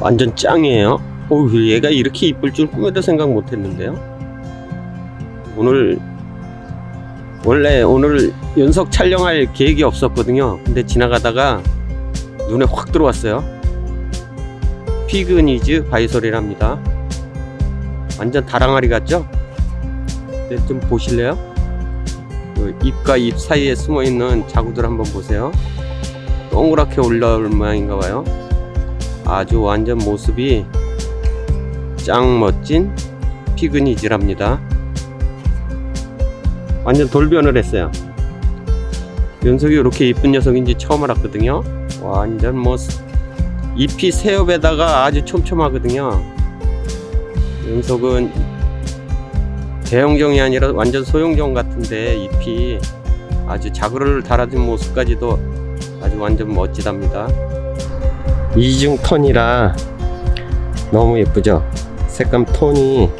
완전 짱이에요. 오, 얘가 이렇게 이쁠 줄 꿈에도 생각 못 했는데요. 오늘, 원래 오늘 연속 촬영할 계획이 없었거든요. 근데 지나가다가 눈에 확 들어왔어요. 피그니즈 바이솔이랍니다. 완전 다랑아리 같죠? 네, 좀 보실래요? 그 잎과 잎 사이에 숨어 있는 자구들 한번 보세요. 동그랗게 올라올 모양인가 봐요. 아주 완전 모습이 짱 멋진 피그니즈랍니다. 완전 돌변을 했어요. 연석이 이렇게 이쁜 녀석인지 처음 알았거든요. 완전 뭐 잎이 새엽에다가 아주 촘촘하거든요. 연석은 대형종이 아니라 완전 소형종 같은데 잎이 아주 자그를 달아준 모습까지도 아주 완전 멋지답니다. 이중 톤이라 너무 예쁘죠? 색감 톤이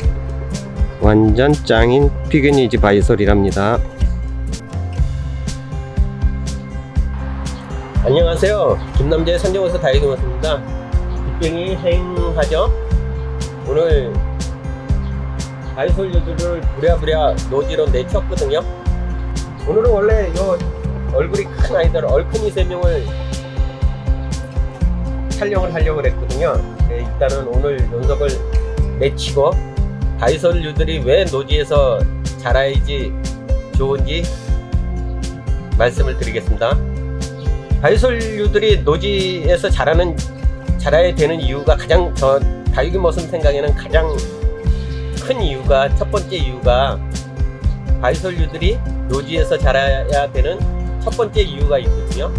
완전 짱인 피그니지 바이솔이랍니다. 안녕하세요. 김남재 산정호서 다이기 맞습니다. 빅뱅이 행하죠? 오늘 바이솔 유두를 부랴부랴 노지로 내쳤거든요. 오늘은 원래 요 얼굴이 큰 아이들 얼큰이 세 명을 촬영을 하려고 했거든요. 네, 일단은 오늘 연속을 내치고 바이솔류들이 왜 노지에서 자라야지 좋은지 말씀을 드리겠습니다. 바이솔류들이 노지에서 자라는 자라야 되는 이유가 가장 저 다육이 모습 생각에는 가장 큰 이유가 첫 번째 이유가 바이솔류들이 노지에서 자라야 되는 첫 번째 이유가 있거든요.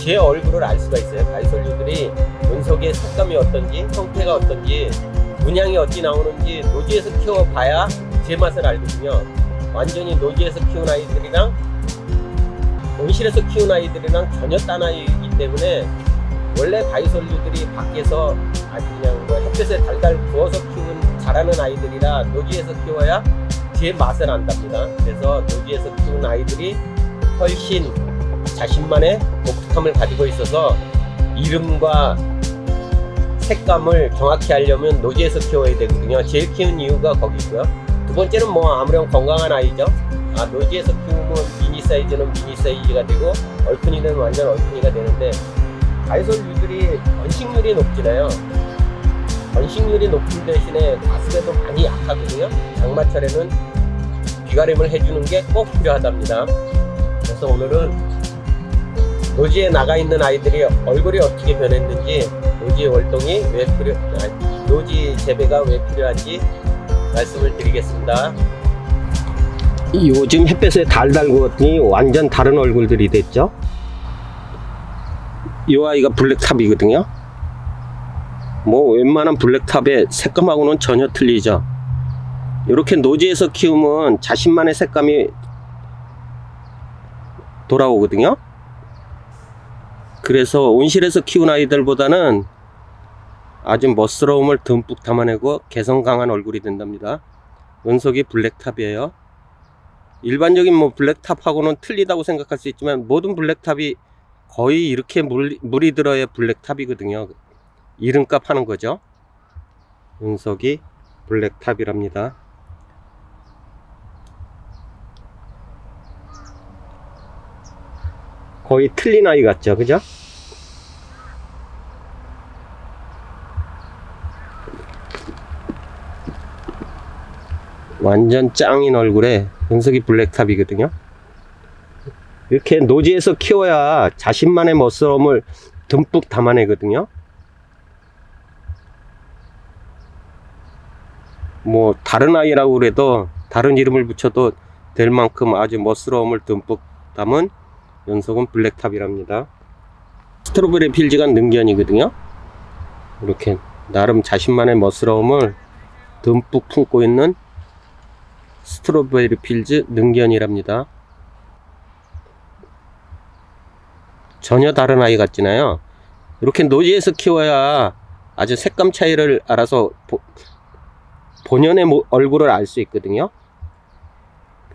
제 얼굴을 알 수가 있어요. 바이솔류들이 연속의 색감이 어떤지, 형태가 어떤지, 문양이 어찌 나오는지 노지에서 키워봐야 제 맛을 알거든요. 완전히 노지에서 키운 아이들이랑 온실에서 키운 아이들이랑 전혀 딴 아이이기 때문에 원래 바이솔류들이 밖에서 아주 그냥 뭐 햇볕에 달달 구워서 키운 자라는 아이들이라 노지에서 키워야 제 맛을 안답니다. 그래서 노지에서 키운 아이들이 훨씬 자신만의 독특함을 가지고 있어서 이름과 색감을 정확히 하려면 노지에서 키워야 되거든요. 제일 키운 이유가 거기고요. 두 번째는 뭐 아무렴 건강한 아이죠. 아 노지에서 키우면 미니 사이즈는 미니 사이즈가 되고 얼큰이는 완전 얼큰이가 되는데 바이솔류들이 번식률이 높잖아요. 번식률이 높은 대신에 과습에도 많이 약하거든요. 장마철에는 비가림을 해주는 게 꼭 필요하답니다. 그래서 오늘은 노지에 나가 있는 아이들이 얼굴이 어떻게 변했는지 노지 월동이 왜 필요 노지 재배가 왜 필요한지 말씀을 드리겠습니다. 요즘 햇볕에 달달 구웠더니 완전 다른 얼굴들이 됐죠. 이 아이가 블랙탑이거든요. 뭐 웬만한 블랙탑의 색감하고는 전혀 틀리죠. 이렇게 노지에서 키우면 자신만의 색감이 돌아오거든요. 그래서 온실에서 키운 아이들보다는 아주 멋스러움을 듬뿍 담아내고 개성 강한 얼굴이 된답니다. 연속이 블랙탑이에요. 일반적인 뭐 블랙탑하고는 틀리다고 생각할 수 있지만 모든 블랙탑이 거의 이렇게 물, 물이 들어야 블랙탑이거든요. 이름값 하는 거죠. 연속이 블랙탑이랍니다. 거의 틀린 아이 같죠, 그죠? 완전 짱인 얼굴에 연석이 블랙탑이거든요. 이렇게 노지에서 키워야 자신만의 멋스러움을 듬뿍 담아내거든요. 뭐 다른 아이라고 그래도 다른 이름을 붙여도 될 만큼 아주 멋스러움을 듬뿍 담은 연속은 블랙탑이랍니다. 스트로베리 필즈가 능견이거든요. 이렇게 나름 자신만의 멋스러움을 듬뿍 품고 있는 스트로베리 필즈 능견이랍니다. 전혀 다른 아이 같지나요? 이렇게 노지에서 키워야 아주 색감 차이를 알아서 보- 본연의 모- 얼굴을 알 수 있거든요.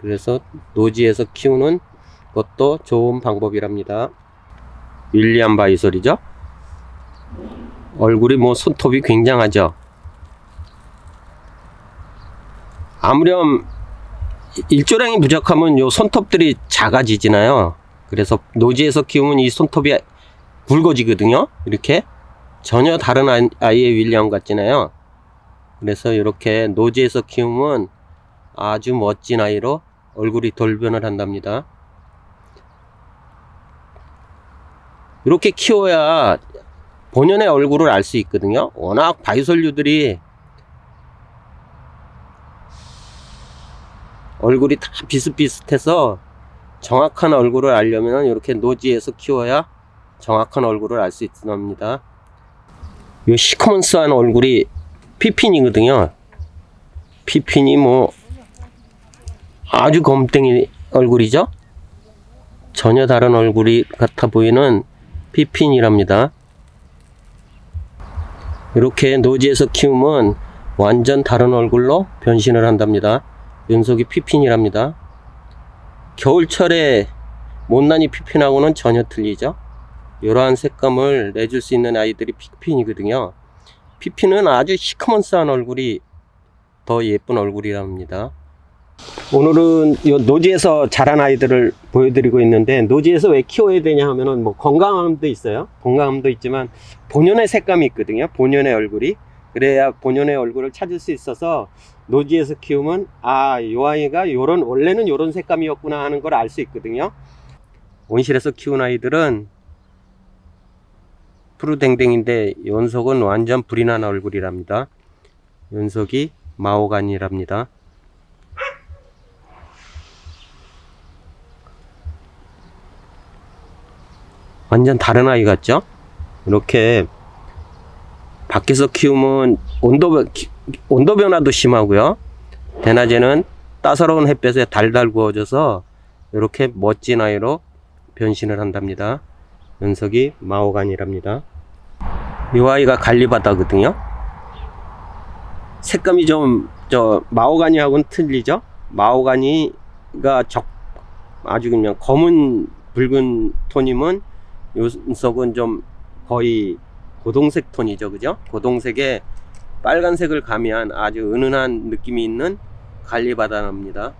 그래서 노지에서 키우는 것도 좋은 방법이랍니다. 윌리엄 바이솔이죠. 얼굴이 뭐 손톱이 굉장하죠. 아무렴 일조량이 부족하면 요 손톱들이 작아지잖아요. 그래서 노지에서 키우면 이 손톱이 굵어지거든요. 이렇게 전혀 다른 아이- 아이의 윌리엄 같잖아요. 그래서 이렇게 노지에서 키우면 아주 멋진 아이로 얼굴이 돌변을 한답니다. 이렇게 키워야 본연의 얼굴을 알 수 있거든요. 워낙 바이솔류들이 얼굴이 다 비슷비슷해서 정확한 얼굴을 알려면 이렇게 노지에서 키워야 정확한 얼굴을 알 수 있답니다. 이 시커먼스한 얼굴이 피핀이거든요. 피핀이 뭐 아주 검땡이 얼굴이죠. 전혀 다른 얼굴이 같아 보이는 피핀이랍니다. 이렇게 노지에서 키우면 완전 다른 얼굴로 변신을 한답니다. 연속이 피핀이랍니다. 겨울철에 못난이 피핀하고는 전혀 틀리죠. 이러한 색감을 내줄 수 있는 아이들이 피핀이거든요. 피핀은 아주 시커먼스한 얼굴이 더 예쁜 얼굴이랍니다. 오늘은 이 노지에서 자란 아이들을 보여드리고 있는데 노지에서 왜 키워야 되냐 하면은 뭐 건강함도 있어요. 건강함도 있지만 본연의 색감이 있거든요. 본연의 얼굴이 그래야 본연의 얼굴을 찾을 수 있어서 노지에서 키우면 아이 아이가 요런 원래는 요런 색감이었구나 하는 걸 알 수 있거든요. 온실에서 키운 아이들은 푸르댕댕인데 연속은 완전 불이 난 얼굴이랍니다. 연속이 마오간이랍니다. 완전 다른 아이 같죠? 이렇게 밖에서 키우면 온도, 온도 변화도 심하고요. 대낮에는 따사로운 햇볕에 달달 구워져서 이렇게 멋진 아이로 변신을 한답니다. 연석이 마오간이랍니다. 이 아이가 갈리바다거든요. 색감이 좀 저 마오가니하고는 틀리죠. 마오가니가 적 아주 그냥 검은 붉은 톤이면 요석은 좀 거의 고동색 톤이죠, 그죠? 고동색에 빨간색을 가미한 아주 은은한 느낌이 있는 갈리바다입니다.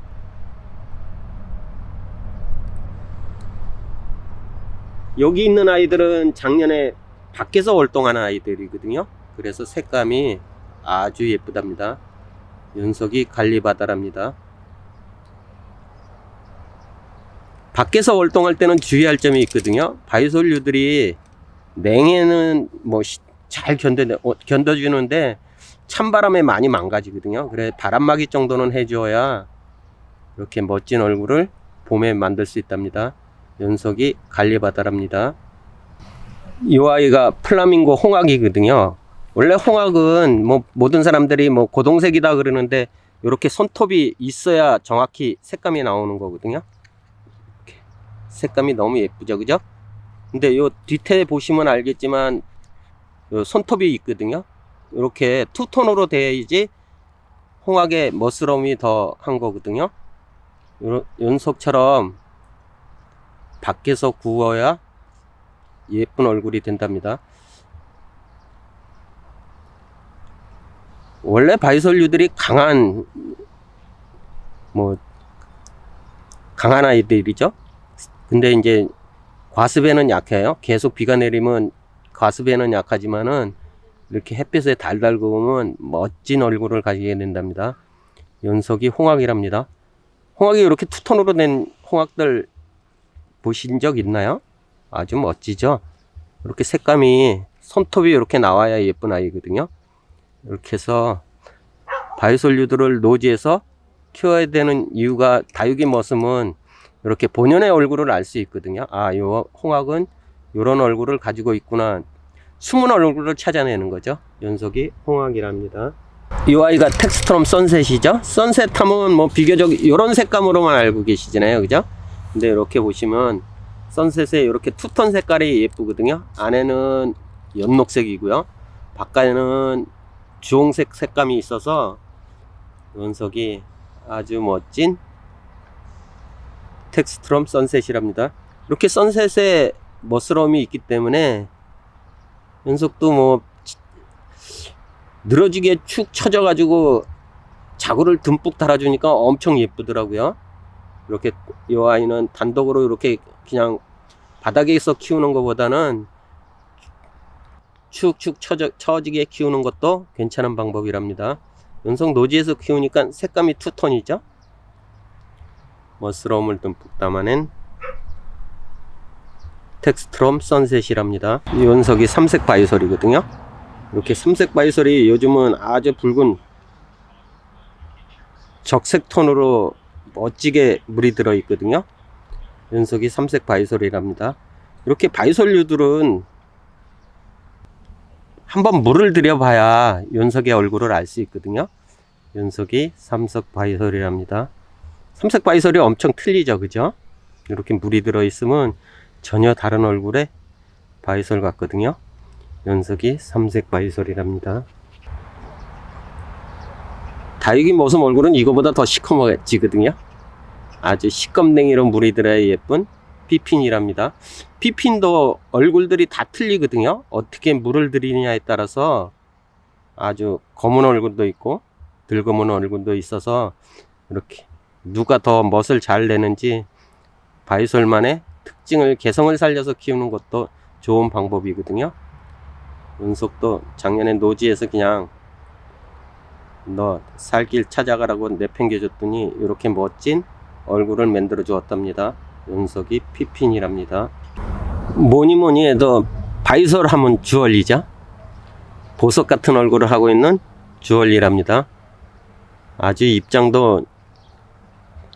여기 있는 아이들은 작년에 밖에서 활동하는 아이들이거든요. 그래서 색감이 아주 예쁘답니다. 연석이 갈리바다랍니다. 밖에서 활동할 때는 주의할 점이 있거든요. 바이솔류들이 냉해는 뭐 잘 견뎌 어, 견뎌주는데 찬바람에 많이 망가지거든요. 그래 바람막이 정도는 해줘야 이렇게 멋진 얼굴을 봄에 만들 수 있답니다. 연석이 갈리바다랍니다. 이 아이가 플라밍고 홍학이거든요. 원래 홍학은 뭐 모든 사람들이 뭐 고동색이다 그러는데 이렇게 손톱이 있어야 정확히 색감이 나오는 거거든요. 색감이 너무 예쁘죠, 그죠? 근데 요 뒤태 보시면 알겠지만 요 손톱이 있거든요. 이렇게 투톤으로 돼야지 홍학의 멋스러움이 더 한 거거든요. 요 연속처럼 밖에서 구워야 예쁜 얼굴이 된답니다. 원래 바이솔류들이 강한 뭐 강한 아이들이죠. 근데 이제 과습에는 약해요. 계속 비가 내리면 과습에는 약하지만은 이렇게 햇빛에 달달 구우면 멋진 얼굴을 가지게 된답니다. 연석이 홍학이랍니다. 홍학이 이렇게 투톤으로 된 홍학들 보신 적 있나요? 아주 멋지죠? 이렇게 색감이 손톱이 이렇게 나와야 예쁜 아이거든요. 이렇게 해서 바이솔류들을 노지에서 키워야 되는 이유가 다육이 머슴은 이렇게 본연의 얼굴을 알 수 있거든요. 아, 요 홍학은 이런 얼굴을 가지고 있구나. 숨은 얼굴을 찾아내는 거죠. 연속이 홍학이랍니다. 이 아이가 텍스트럼 선셋이죠. 선셋 하면 뭐 비교적 이런 색감으로만 알고 계시잖아요. 그죠? 근데 이렇게 보시면 선셋에 이렇게 투톤 색깔이 예쁘거든요. 안에는 연녹색이고요. 바깥에는 주홍색 색감이 있어서 연석이 아주 멋진 텍스트럼 선셋이랍니다. 이렇게 선셋에 멋스러움이 있기 때문에 연속도 뭐 늘어지게 축 처져가지고 자구를 듬뿍 달아주니까 엄청 예쁘더라고요. 이렇게 이 아이는 단독으로 이렇게 그냥 바닥에서 키우는 것보다는 축축 처져, 처지게 키우는 것도 괜찮은 방법이랍니다. 연성 노지에서 키우니까 색감이 투톤이죠. 멋스러움을 듬뿍 담아낸 텍스트롬 선셋이랍니다. 이 연석이 삼색 바이솔이거든요. 이렇게 삼색 바이솔이 요즘은 아주 붉은 적색 톤으로 멋지게 물이 들어 있거든요. 연석이 삼색 바이솔이랍니다. 이렇게 바이솔류들은 한번 물을 들여봐야 연석의 얼굴을 알 수 있거든요. 연석이 삼색 바이솔이랍니다. 삼색 바이솔이 엄청 틀리죠, 그죠? 이렇게 물이 들어 있으면 전혀 다른 얼굴의 바이솔 같거든요. 연석이 삼색 바이솔이랍니다. 다육이 모습 얼굴은 이거보다 더 시커머지거든요. 아주 시꺼맹이로 물이 들어야 예쁜 피핀이랍니다. 피핀도 얼굴들이 다 틀리거든요. 어떻게 물을 들이느냐에 따라서 아주 검은 얼굴도 있고 들검은 얼굴도 있어서 이렇게 누가 더 멋을 잘 내는지 바이솔만의 특징을 개성을 살려서 키우는 것도 좋은 방법이거든요. 은속도 작년에 노지에서 그냥 너 살길 찾아가라고 내팽겨줬더니 이렇게 멋진 얼굴을 만들어 주었답니다. 연석이 피핀이랍니다. 뭐니 뭐니 해도 바이솔 하면 주얼리죠. 보석 같은 얼굴을 하고 있는 주얼리랍니다. 아주 입장도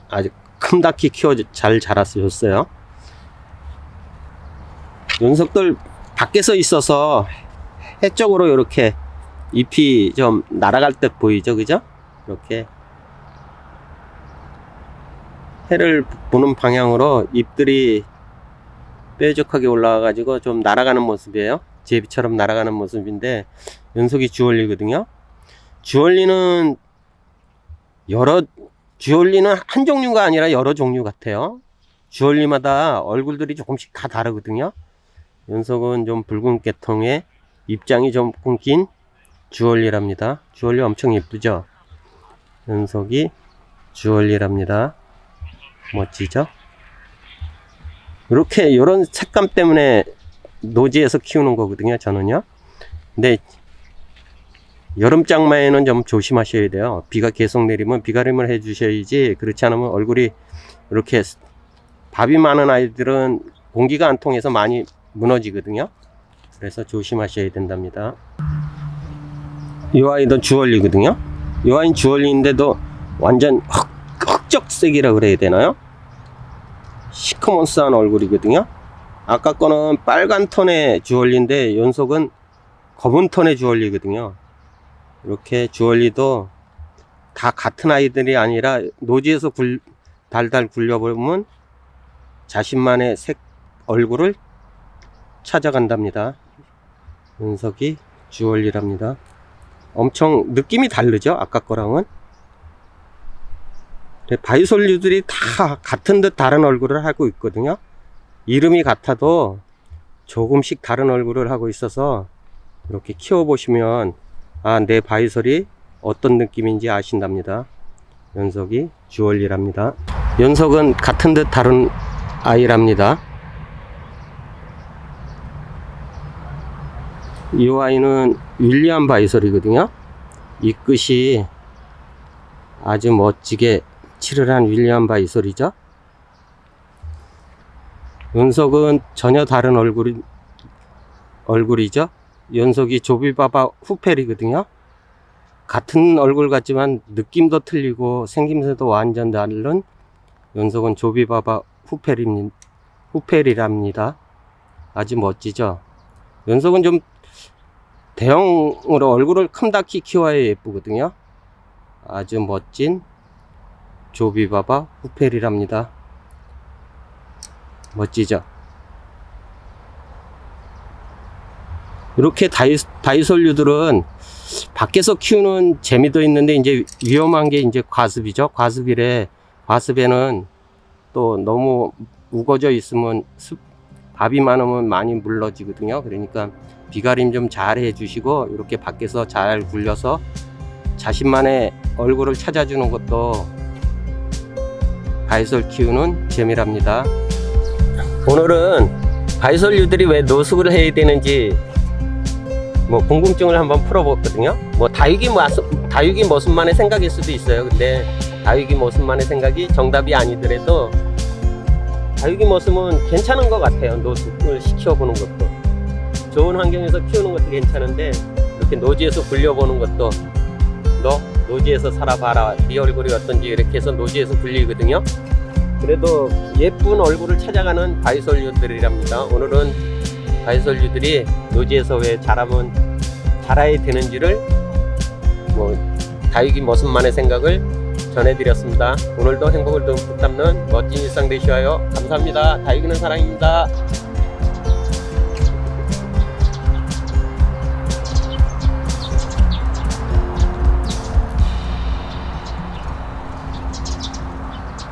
아주 큼닥히 키워 잘 자랐었어요. 연석들 밖에서 있어서 해 쪽으로 이렇게 잎이 좀 날아갈 때 보이죠, 그죠? 이렇게 해를 보는 방향으로 잎들이 뾰족하게 올라와가지고 좀 날아가는 모습이에요. 제비처럼 날아가는 모습인데 연속이 주얼리거든요. 주얼리는 여러 주얼리는 한 종류가 아니라 여러 종류 같아요. 주얼리마다 얼굴들이 조금씩 다 다르거든요. 연속은 좀 붉은 계통의 입장이 좀긴 주얼리랍니다. 주얼리 엄청 예쁘죠? 연속이 주얼리랍니다. 멋지죠? 이렇게 이런 색감 때문에 노지에서 키우는 거거든요. 저는요. 근데 여름 장마에는 좀 조심하셔야 돼요. 비가 계속 내리면 비가림을 해 주셔야지 그렇지 않으면 얼굴이 이렇게 밥이 많은 아이들은 공기가 안 통해서 많이 무너지거든요. 그래서 조심하셔야 된답니다. 이 아이도 주얼리거든요. 이 아이는 주얼리인데도 완전 흑, 흑적색이라 그래야 되나요? 시커먼스한 얼굴이거든요. 아까 거는 빨간 톤의 주얼리인데 연속은 검은 톤의 주얼리거든요. 이렇게 주얼리도 다 같은 아이들이 아니라 노지에서 굴, 달달 굴려보면 자신만의 색 얼굴을 찾아간답니다. 연석이 주얼리랍니다. 엄청 느낌이 다르죠? 아까 거랑은. 바이솔류들이 다 같은 듯 다른 얼굴을 하고 있거든요. 이름이 같아도 조금씩 다른 얼굴을 하고 있어서 이렇게 키워보시면 아, 내 바이솔이 어떤 느낌인지 아신답니다. 연석이 주얼리랍니다. 연석은 같은 듯 다른 아이랍니다. 이 아이는 윌리엄 바이솔이거든요. 이 끝이 아주 멋지게 칠을 한 윌리엄 바이솔이죠. 연석은 전혀 다른 얼굴이, 얼굴이죠. 연석이 조비바바 후펠이거든요. 같은 얼굴 같지만 느낌도 틀리고 생김새도 완전 다른 연석은 조비바바 후펠입니다. 후펠이랍니다. 아주 멋지죠. 연석은 좀 대형으로 얼굴을 큼닥히 키워야 예쁘거든요. 아주 멋진 조비바바 후펠이랍니다. 멋지죠? 이렇게 다이, 다이솔류들은 밖에서 키우는 재미도 있는데 이제 위험한 게 이제 과습이죠. 과습이래. 과습에는 또 너무 우거져 있으면 습, 밥이 많으면 많이 물러지거든요. 그러니까 비가림 좀 잘 해주시고 이렇게 밖에서 잘 굴려서 자신만의 얼굴을 찾아주는 것도 바이솔 키우는 재미랍니다. 오늘은 바이솔류들이 왜 노숙을 해야 되는지 뭐 궁금증을 한번 풀어봤거든요. 뭐 다육이 모습, 다육이 모습만의 생각일 수도 있어요. 근데 다육이 모습만의 생각이 정답이 아니더라도 다육이 모습은 괜찮은 것 같아요. 노숙을 시켜보는 것도 좋은 환경에서 키우는 것도 괜찮은데 이렇게 노지에서 굴려보는 것도 너 노지에서 살아봐라. 네 얼굴이 어떤지 이렇게 해서 노지에서 굴리거든요. 그래도 예쁜 얼굴을 찾아가는 바이솔류들이랍니다. 오늘은 바이솔류들이 노지에서 왜 자라면 자라야 되는지를 뭐 다육이 모습만의 생각을 전해드렸습니다. 오늘도 행복을 듬뿍 담는 멋진 일상 되시어요. 감사합니다. 다육이는 사랑입니다.